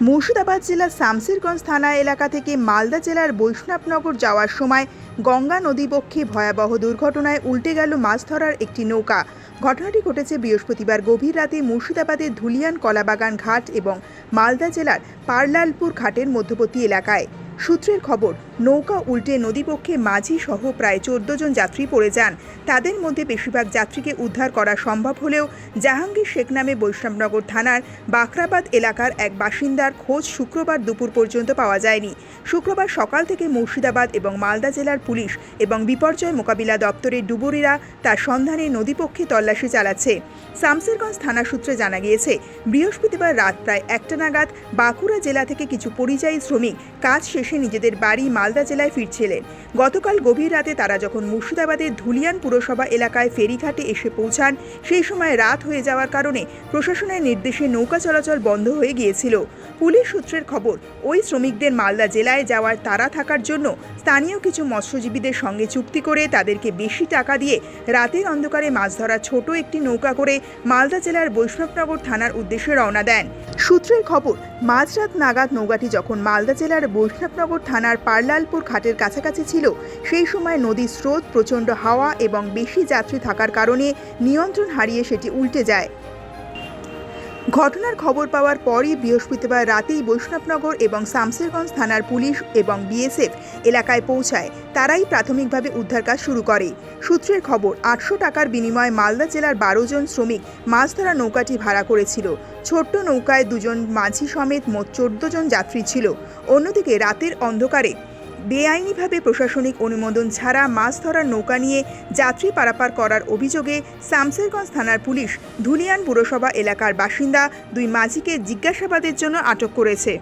মুর্শিদাবাদ জেলার শামসিরগঞ্জ থানা এলাকা থেকে মালদা জেলার বৈষ্ণবনগর যাওয়ার সময় গঙ্গা নদীবক্ষে ভয়াবহ দুর্ঘটনায় উল্টে গেল মাছ ধরার একটি নৌকা। ঘটনাটি ঘটেছে বৃহস্পতিবার গভীর রাতে মুর্শিদাবাদের ধুলিয়ান কলাবাগান ঘাট এবং মালদা জেলার পারলালপুর ঘাটের মধ্যবর্তী এলাকায়। সূত্রের খবর নৌকা উল্টে নদীপক্ষে মাঝি সহ প্রায় চোদ্দ জন যাত্রী পড়ে যান। তাদের মধ্যে বেশিরভাগ যাত্রীকে উদ্ধার করা সম্ভব হলেও জাহাঙ্গীর শেখ নামে বৈষ্ণবনগর থানার বাখরাবাদ এলাকার এক বাসিন্দার খোঁজ শুক্রবার দুপুর পর্যন্ত পাওয়া যায়নি। শুক্রবার সকাল থেকে মুর্শিদাবাদ এবং মালদা জেলার পুলিশ এবং বিপর্যয় মোকাবিলা দপ্তরের ডুবুরিরা তার সন্ধানে নদীপক্ষে তল্লাশি চালাচ্ছে। শামসেরগঞ্জ থানা সূত্রে জানা গিয়েছে, বৃহস্পতিবার রাত প্রায় একটা নাগাদ বাঁকুড়া জেলা থেকে কিছু পরিযায়ী শ্রমিক কাজ শেষে নিজেদের বাড়ি মালদা জেলায় ফিরছিলেন। গতকাল গভীর রাতে তারা যখন মুর্শিদাবাদের ধুলিয়ান পুরসভা এলাকায় ফেরিঘাটে এসে পৌঁছান, সেই সময় রাত হয়ে যাওয়ার কারণে প্রশাসনের নির্দেশে নৌকা চলাচল বন্ধ হয়ে গিয়েছিল। পুলিশ সূত্রের খবর, ওই শ্রমিকদের মালদা জেলায় যাওয়ার তাড়া থাকার জন্য স্থানীয় কিছু মৎস্যজীবীদের সঙ্গে চুক্তি করে তাদেরকে বেশি টাকা দিয়ে রাতের অন্ধকারে মাছ ধরা ছোট একটি নৌকা করে মালদা জেলার বৈষ্ণবনগর থানার উদ্দেশ্যে রওনা দেন। সূত্রের খবর, মাঝরাত নাগাদ নৌকাটি যখন মালদা জেলার বৈষ্ণবনগর থানার পার্লালপুর ঘাটের কাছাকাছি ছিল, সেই সময় নদীর স্রোত প্রচণ্ড হাওয়া এবং বেশি যাত্রী থাকার কারণে নিয়ন্ত্রণ হারিয়ে সেটি উল্টে যায়। ঘটনার খবর পাওয়ার পরই বৃহস্পতিবার রাতেই বৈষ্ণবনগর এবং শামসেরগঞ্জ থানার পুলিশ এবং বিএসএফ এলাকায় পৌঁছায়। তারাই প্রাথমিকভাবে উদ্ধার কাজ শুরু করে। সূত্রের খবর, আটশো টাকার বিনিময়ে মালদা জেলার বারো জন শ্রমিক মাছ ধরা নৌকাটি ভাড়া করেছিল। ছোট্ট নৌকায় দুজন মাঝি সমেত মোট চোদ্দ জন যাত্রী ছিল। অন্যদিকে রাতের অন্ধকারে বেআইনিভাবে প্রশাসনিক অনুমোদন ছাড়া মাছ ধরার নৌকা নিয়ে যাত্রী পারাপার করার অভিযোগে শামসেরগঞ্জ থানার পুলিশ ধুলিয়ান পুরসভা এলাকার বাসিন্দা দুই মাঝিকে জিজ্ঞাসাবাদের জন্য আটক করেছে।